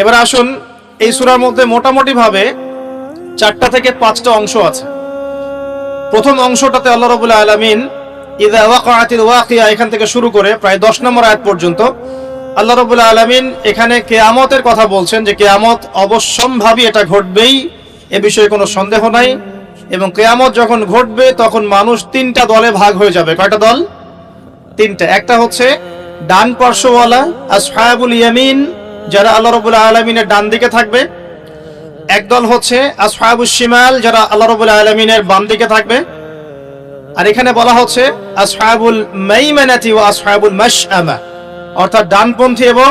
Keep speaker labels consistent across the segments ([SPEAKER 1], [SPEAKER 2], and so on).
[SPEAKER 1] এবার আসুন, এই সূরার মধ্যে মোটামুটি ভাবে চারটা থেকে পাঁচটা অংশ আছে। প্রথম অংশটাতে আল্লাহ রবুল্লা আলমিন ওয়াকিয়া এখান থেকে শুরু করে প্রায় দশ নম্বর আয়াত পর্যন্ত আল্লাহ রবুল্লা আলমিন এখানে কেয়ামতের কথা বলছেন যে কেয়ামত অবশ্যম্ভাবী এটা ঘটবেই, এ বিষয়ে কোনো সন্দেহ নাই এবং কেয়ামত যখন ঘটবে তখন মানুষ তিনটা দলে ভাগ হয়ে যাবে। কয়টা দল? তিনটা। একটা হচ্ছে ডান পার্শ্বওয়ালা, আসহাবুল ইয়ামিন যারা আল্লাহ রবুল্লা আলমিনের ডান দিকে থাকবে একদল হচ্ছে আসহাবুল শিমাল, যারা আল্লাহ রবুল্লা আলমিনের বাম দিকে থাকবে। আর এখানে বলা হচ্ছে আসহাবুল মাইমানাতি ও আসহাবুল মাশআমা। অর্থাৎ ডানপন্থী এবং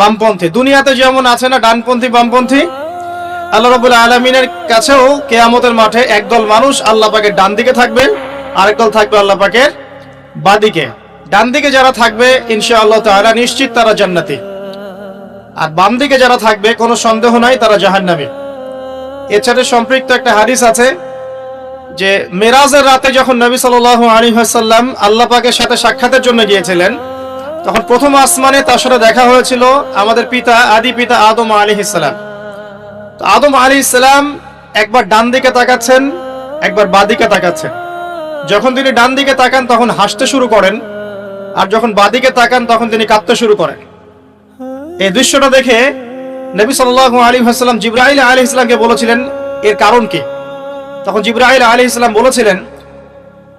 [SPEAKER 1] বামপন্থী। দুনিয়াতে যেমন আছে না ডানপন্থী, বামপন্থী, আল্লাহ রবুল্লা আলমিনের কাছেও কেয়ামতের মাঠে একদল মানুষ আল্লাহ পাকের ডান দিকে থাকবে, আরেক দল থাকবে আল্লাহ পাকের বাদিকে ডান দিকে যারা থাকবে ইনশা আল্লাহ তাআলা নিশ্চিত তারা জান্নাতি। আর বাম দিকে যারা থাকবে, কোনো সন্দেহ নাই, তারা জাহান্নামী। এছাড়া সম্পৃক্ত একটা হাদিস আছে যে, মেরাজের রাতে যখন নবী সাল্লাল্লাহু আলাইহি ওয়াসাল্লাম আল্লাহ পাকের সাথে সাক্ষাতের জন্য গিয়েছিলেন, তখন প্রথম আসমানে তার সাথে দেখা হয়েছিল আমাদের পিতা, আদি পিতা আদম আলাইহিস সালাম। তো আদম আলাইহিস সালাম একবার ডান দিকে তাকাচ্ছেন, একবার বাদিকে তাকাচ্ছেন। যখন তিনি ডান দিকে তাকান, তখন হাসতে শুরু করেন, আর যখন বাদিকে তাকান, তখন তিনি কাঁদতে শুরু করেন। এই দৃশ্যটা দেখে নবী সাল্লাল্লাহু আলাইহি ওয়াসাল্লাম জিব্রাইল আলাইহিস সালামকে বলেছিলেন, এর কারণ কি? তখন জিব্রাহিল আলী ইসলাম বলেছিলেন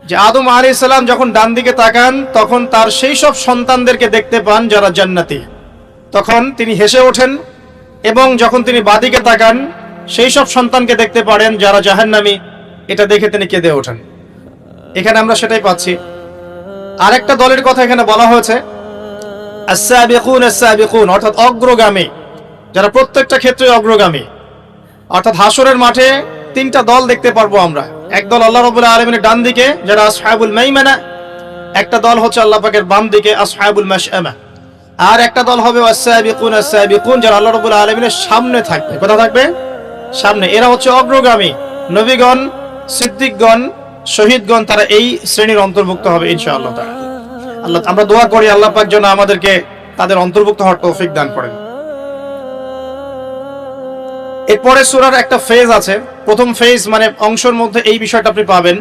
[SPEAKER 1] যে, আদম আলাইহিস সালাম যখন ডান দিকে তাকান, তখন তার সেই সব সন্তানদেরকে দেখতে পান যারা জান্নাতি। তখন তিনি হেসে ওঠেন এবং যখন তিনি বাদিকে তাকান, সেই সব সন্তানকে দেখতে পারেন যারা জাহান্নামী। এটা দেখে তিনি কেঁদে ওঠেন। এখানে আমরা সেটাই পাচ্ছি। আরেকটা দলের কথা এখানে বলা হয়েছে অর্থাৎ অগ্রগামী। যারা প্রত্যেকটা ক্ষেত্রে অগ্রগামী। অর্থাৎ হাসরের মাঠে তিনটা দল দেখতে পারব আমরা। এক দল আল্লাহ রাব্বুল আলামিনের ডান দিকে, যারা একটা দল হচ্ছে আল্লাহ বাম দিকে, আসহাবুল মাশআমা। আর একটা দল হবে আল্লাহ রাব্বুল আলামিনের সামনে থাকবে। কোথা থাকবে? সামনে। এরা হচ্ছে অগ্রগামী। নবীগণ, সিদ্দিকগণ, শহীদগণ, তারা এই শ্রেণির অন্তর্ভুক্ত হবে ইনশাআল্লাহ তাআলা। আল্লাহ, আমরা দোয়া করি আল্লাহ পাক যেন আমাদেরকে তাদের অন্তর্ভুক্ত হওয়ার তৌফিক দান করেন। এরপরে সূরার একটা ফেজ আছে। প্রথম ফেজ মানে অংশের মধ্যে এই বিষয়টা আপনি পাবেন।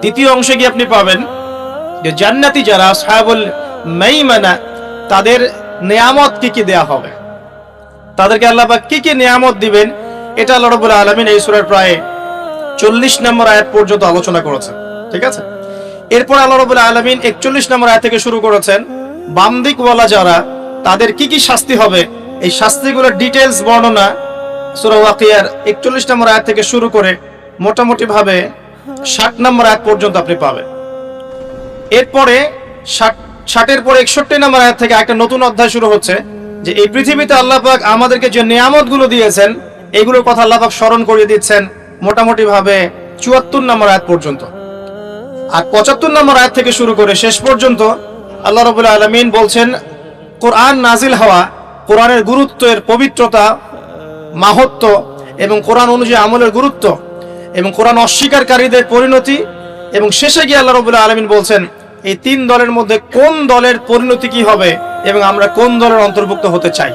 [SPEAKER 1] দ্বিতীয় অংশে গিয়ে আপনি পাবেন যে জান্নাতি যারা সাহাবুল মাইমানা, তাদের নিয়ামত কি কি দেয়া হবে? তাদেরকে আল্লাহ পাক কি কি নিয়ামত দিবেন? এটা আল্লাহ রাব্বুল আলামিন এই সূরার প্রায় চল্লিশ নম্বর আয়াত পর্যন্ত আলোচনা করেছেন। ঠিক আছে? এরপর আল্লাহ রবুল্লা আলমিন একচল্লিশ নম্বর আয় থেকে শুরু করেছেন বাম দিকওয়ালা যারা, তাদের কি কি শাস্তি হবে? এই শাস্তিগুলোর ডিটেলস বর্ণনা সুরাওয়াকিয়ার একচল্লিশ নম্বর আয় থেকে শুরু করে মোটামুটি ভাবে ষাট নম্বর আয়াত পর্যন্ত আপনি পাবেন। এরপরে ষাট, ষাটের পরে একষট্টি নম্বর আয়াত থেকে একটা নতুন অধ্যায় শুরু হচ্ছে, যে এই পৃথিবীতে আল্লাহ পাক আমাদেরকে যে নিয়ামতগুলো দিয়েছেন, এগুলোর কথা আল্লাহ পাক স্মরণ করিয়ে দিচ্ছেন মোটামুটি ভাবে চুয়াত্তর নম্বর আয়াত পর্যন্ত। আর পঁচাত্তর নম্বর আয়াত থেকে শুরু করে শেষ পর্যন্ত আল্লাহ রবুল্লা আলমিন বলছেন, কোরআন নাজিল হওয়া, কোরআনের গুরুত্বের পবিত্রতা মাহত্ব এবং কোরআন অনুযায়ী আমলের গুরুত্ব এবং কোরআন অস্বীকারীদের পরিণতি এবং শেষে গিয়ে আল্লাহ রবুল্লা আলমিন বলছেন, এই তিন দলের মধ্যে কোন দলের পরিণতি কি হবে এবং আমরা কোন দলের অন্তর্ভুক্ত হতে চাই?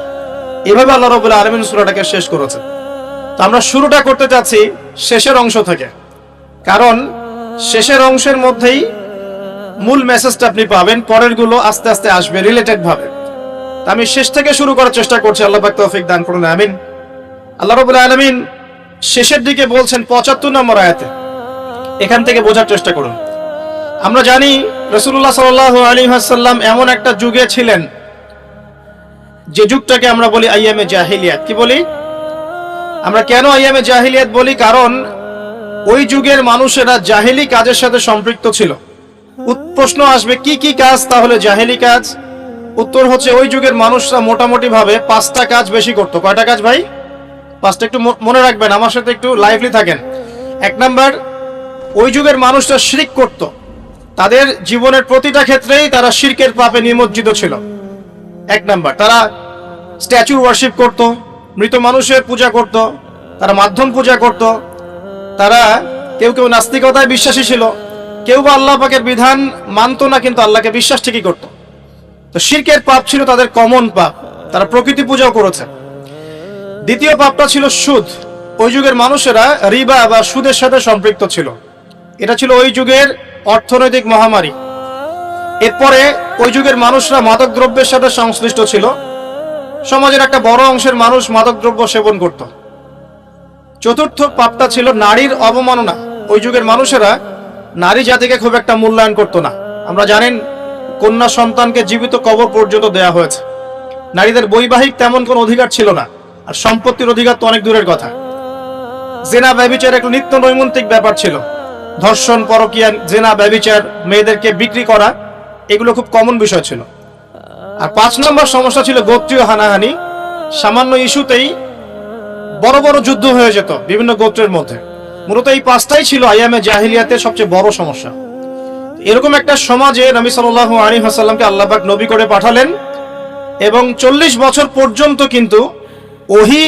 [SPEAKER 1] এভাবে আল্লাহ রবুল্লা আলমিন সুরাটাকে শেষ করেছেন। তো আমরা শুরুটা করতে চাচ্ছি শেষের অংশ থেকে। কারণ শেষের অংশের মধ্যেই মূল মেসেজটা আপনি পাবেন পরেরগুলো আস্তে আস্তে আসবে রিলেটেড ভাবে। আমি শেষ থেকে শুরু করার চেষ্টা করছি, আল্লাহ তৌফিক দান করুন, আমিন। আল্লাহ রাব্বুল আলামিন শেষের দিকে বলছেন পঁচাত্তর নম্বর আয়াতে। এখান থেকে বোঝার চেষ্টা করুন। আমরা জানি রসুল্লাহ সাল্লাহ আলী হাসাল্লাম এমন একটা যুগে ছিলেন, যে যুগটাকে আমরা বলি আইয়ামে জাহিলিয়াত। কি বলি? আমরা কেন আইয়ামে জাহিলিয়াত বলি? কারণ ওই যুগের মানুষেরা জাহেলি কাজের সাথে সম্পৃক্ত ছিল। প্রশ্ন আসবে, কি কি কাজ? তাহলে জাহেলি কাজ। উত্তর হচ্ছে, ওই যুগের মানুষরা মোটামুটি ভাবে পাঁচটা কাজ বেশি করতো। কয়টা কাজ ভাই? পাঁচটা একটু মনে রাখবেন, আমার সাথে একটু লাইভলি থাকেন। এক নাম্বার, ওই যুগের মানুষরা শিরিক করত। তাদের জীবনের প্রতিটা ক্ষেত্রেই তারা শিরকের পাপে নিমজ্জিত ছিল। এক নাম্বার, তারা স্ট্যাচু ওয়ার্শিপ করত, মৃত মানুষের পূজা করত, তারা মাধ্যম পূজা করত তারা কেউ কেউ নাস্তিকতায় বিশ্বাসী ছিল। কেউ বা আল্লাহ পাকের বিধান মানতো না, কিন্তু আল্লাহকে বিশ্বাস ঠিকই করত। তো শিরকের পাপ ছিল তাদের কমন পাপ। তারা প্রকৃতি পূজাও করেছে। দ্বিতীয় পাপটা ছিল সুদ। ওই যুগের মানুষেরা রিবা বা সুদের সাথে সম্পৃক্ত ছিল। এটা ছিল ওই যুগের অর্থনৈতিক মহামারী। এরপরে ওই যুগের মানুষরা মাদক দ্রব্যের সাথে সংশ্লিষ্ট ছিল। সমাজের একটা বড় অংশের মানুষ মাদকদ্রব্য সেবন করত। চতুর্থ পাপটা ছিল নারীর অবমাননা। ওই যুগের মানুষেরা নারী জাতিকে খুব একটা মূল্যায়ন করত না। আমরা জানেন, কন্যা সন্তানকে জীবিত কবর পর্যন্ত দেয়া হয়েছে। নারীদের বৈবাহিক তেমন কোনো অধিকার ছিল না, আর সম্পত্তির অধিকার তো অনেক দূরের কথা। জেনা ব্যবিচার একটা নিত্য নৈমন্তিক ব্যাপার ছিল। ধর্ষণ, পরকিয়া, জেনা ব্যবিচার, মেয়েদেরকে বিক্রি করা, এগুলো খুব কমন বিষয় ছিল। আর পাঁচ নম্বর সমস্যা ছিল গোত্রীয় হানাহানি। সামান্য ইস্যুতেই বড় বড় যুদ্ধ হয়ে যেত বিভিন্ন গোত্রের মধ্যে। মূলত এই পাঁচটাই ছিল আইয়ামে জাহিলিয়াতে সবচেয়ে বড় সমস্যা। এরকম একটা সমাজে নবী সাল্লাল্লাহু আলাইহি ওয়াসাল্লামকে আল্লাহবাক নবী করে পাঠালেন এবং চল্লিশ বছর পর্যন্ত কিন্তু ওহি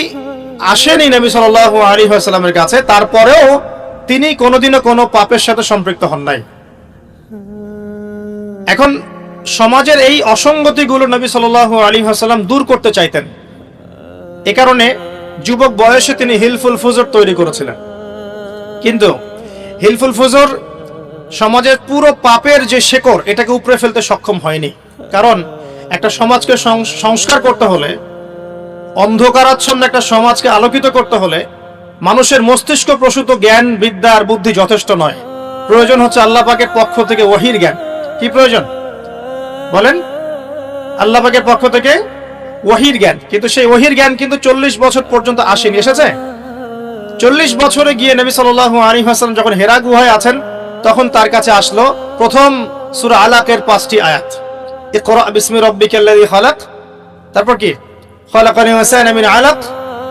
[SPEAKER 1] আসেনি নবী সাল্লাল্লাহু আলাইহি ওয়াসাল্লামের কাছে, তারপরেও তিনি কোনোদিনও কোনো পাপের সাথে সম্পৃক্ত হন নাই। এখন সমাজের এই অসঙ্গতিগুলো নবী সাল্লাল্লাহু আলাইহি ওয়াসাল্লাম দূর করতে চাইতেন। এ কারণে যুবক বয়সে তিনি হিলফুল ফুজর তৈরি করেছিলেন। কিন্তু হিলফুল ফুজর সমাজের পুরো পাপের যে শেকড়, এটাকে উপড়ে ফেলতে সক্ষম হয়নি। কারণ একটা সমাজকে সংস্কার করতে হলে, অন্ধকারাচ্ছন্ন একটা সমাজকে আলোকিত করতে হলে, মানুষের মস্তিষ্ক প্রসূত জ্ঞান, বিদ্যা আর বুদ্ধি যথেষ্ট নয়। প্রয়োজন হচ্ছে আল্লাহ পাকের পক্ষ থেকে ওহির জ্ঞান। কি প্রয়োজন? বলেন, আল্লাহ পাকের পক্ষ থেকে ওহির জ্ঞান। কিন্তু সেই ওহির জ্ঞান কিন্তু চল্লিশ বছর পর্যন্ত আসেনি, এসেছে? চল্লিশ বছরে গিয়ে নবী সাল্লাল্লাহু আলাইহি ওয়াসাল্লাম যখন হেরা গুহায় আছেন, তখন তার কাছে আসলো প্রথম সূরা আলাকের পাঁচটি আয়াত। ইকরা বিসমি রাব্বিকাল্লাযী খালাক। তারপর কি? খালাকাল ইনসানা মিন আলাক।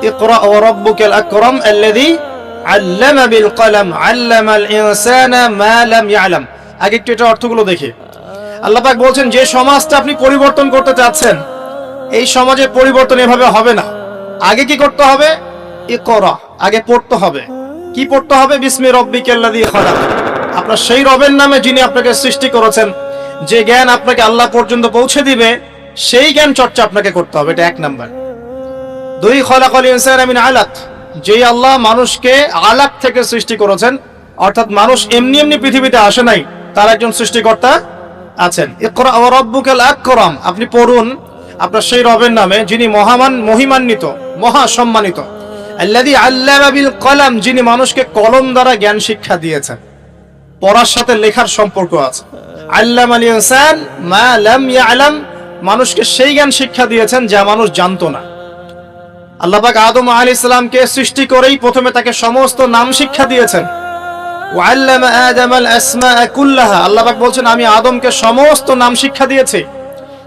[SPEAKER 1] ইকরা ওয়া রাব্বুকাল আকরাম আল্লাযী আল্লামা বিল কলম, আল্লামাল ইনসানা মা আগে একটু এটা অর্থগুলো দেখি। আল্লাহ পাক বলছেন, যে সমাজটা আপনি পরিবর্তন করতে চাচ্ছেন এই সমাজে পরিবর্তন এভাবে হবে না। আগে কি করতে হবে? ইকরা, আগে পড়তে হবে। কি পড়তে হবে? বিসমি রব্বিকাল্লাযী খালাক। আপনার সেই রবের নামে যিনি আপনাকে সৃষ্টি করেছেন, যে জ্ঞান আপনাকে আল্লাহ পর্যন্ত পৌঁছে দিবে, সেই জ্ঞান চর্চা আপনাকে করতে হবে। এটা এক নাম্বার। দুই, খলাকল ইনসান মিন আলাক। যেই আল্লাহ মানুষকে আলাক থেকে সৃষ্টি করেছেন, অর্থাৎ মানুষ এমনি এমনি পৃথিবীতে আসে নাই, তার একজন সৃষ্টিকর্তা আছেন। আপনি পড়ুন আপনার সেই রবের নামে যিনি মহামান মহিমান্বিত মহা সম্মানিত আল্লাযী আল্লামা বিল কলম, যিনি মানুষকে কলম দ্বারা জ্ঞান শিক্ষা দিয়েছেন। পড়ার সাথে লেখার সম্পর্ক আছে। আল্লাম আল ইনসান মা লাম ইয়ালাম, মানুষকে সেই জ্ঞান শিক্ষা দিয়েছেন যা মানুষ জানতো না। আল্লাহবাক আদম আলাইহিস সালামকে সৃষ্টি করেই প্রথমে তাকে সমস্ত নাম শিক্ষা দিয়েছেন। ওয়াল্লামা আদম আল আল্লাহ বলছেন, আমি আদমকে সমস্ত নাম শিক্ষা দিয়েছি।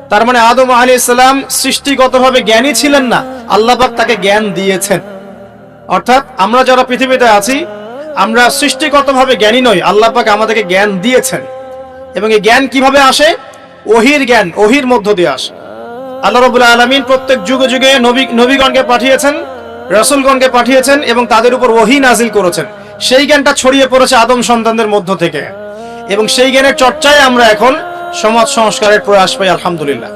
[SPEAKER 1] তার মানে আদম আলাইহিস সালাম সৃষ্টিগতভাবে জ্ঞানী ছিলেন না। আল্লাপাক তাকে জ্ঞান দিয়েছেন। অর্থাৎ আমরা যারা পৃথিবীতে আছি, আমরা সৃষ্টিগতভাবে জ্ঞানী নই। আল্লাহ পাক আমাদেরকে জ্ঞান দিয়েছেন। এবং এই জ্ঞান কীভাবে আসে? ওহির জ্ঞান, ওহির মধ্য দিয়ে আসে। আল্লাহ রবুল্লা আলমিন প্রত্যেক যুগে যুগে নবী, নবীগণকে পাঠিয়েছেন, রসুলগণকে পাঠিয়েছেন এবং তাদের উপর ওহি নাজিল করেছেন। সেই জ্ঞানটা ছড়িয়ে পড়েছে আদম সন্তানদের মধ্য থেকে। এবং সেই জ্ঞানের চর্চায় আমরা এখন সমাজ সংস্কারের প্রয়াস পাই, আলহামদুলিল্লাহ।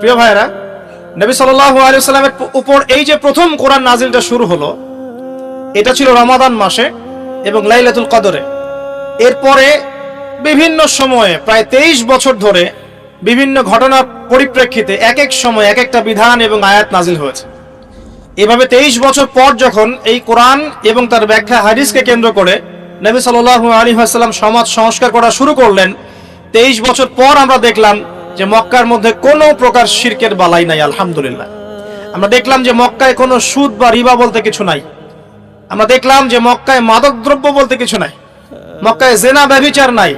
[SPEAKER 1] প্রিয় ভাইরা নবী সাল্লাল্লাহু আলাইহি সাল্লামের উপর এই যে প্রথম কোরআন নাজিলটা শুরু হলো, এটা ছিল রমাদান মাসে এবং লাইলাতুল কদরে। এরপরে বিভিন্ন সময়ে, প্রায় তেইশ বছর ধরে বিভিন্ন ঘটনার পরিপ্রেক্ষিতে এক এক সময় এক একটা বিধান এবং আয়াত নাজিল হয়েছে। এভাবে তেইশ বছর পর যখন এই কোরআন এবং তার ব্যাখ্যা হাদিসকে কেন্দ্র করে নবী সাল্লাল্লাহু আলাইহি ওয়াসাল্লাম সমাজ সংস্কার করা শুরু করলেন তেইশ বছর পর আমরা দেখলাম যে মক্কার মধ্যে কোনো প্রকার শিরকের বালাই নাই, আলহামদুলিল্লাহ। আমরা দেখলাম যে মক্কায় কোনো সুদ বা রিবা বলতে কিছু নাই। আমরা দেখলাম যে মক্কায় মাদকদ্রব্য বলতে কিছু নাই। মক্কায় জেনা ব্যভিচার নাই।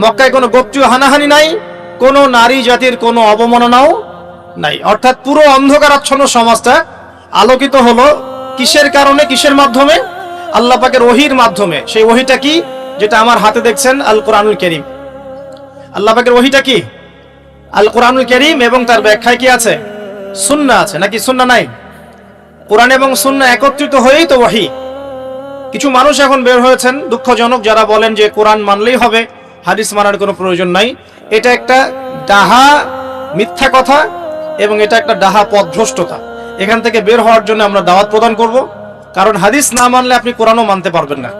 [SPEAKER 1] মক্কায় কোনো গোপ্তীয় হানাহানি নাই। কোনো নারী জাতির কোনো অবমাননাও নাই। অর্থাৎ পুরো অন্ধকারাচ্ছন্ন সমাজটা আলোকিত হলো কিসের কারণে, কিসের মাধ্যমে? আল্লাহ পাকের ওহির মাধ্যমে। সেই ওহিটা কি? যেটা আমার হাতে দেখছেন আল কোরআনুল করিম। আল্লাহ পাকের ওহিটা কি? আল কোরআনুল করিম এবং তার ব্যাখ্যায় কি আছে? সুন্না আছে, নাকি সুন্না নাই? কোরআন এবং সুন্না একত্রিত হয়েই তো ওহি। কিছু মানুষ এখন বের হয়েছেন, দুঃখজনক, যারা বলেন যে কোরআন মানলেই হবে, হাদিস মানার কোনো প্রয়োজন নাই। এটা একটা ডাহা মিথ্যা কথা এবং এটা একটা ডাহা পথভ্রষ্টতা এখান থেকে বের হওয়ার জন্য আমরা দাওয়াত প্রদান করব, কারণ হাদিস না মানলে আপনি কোরআনও মানতে পারবেন না।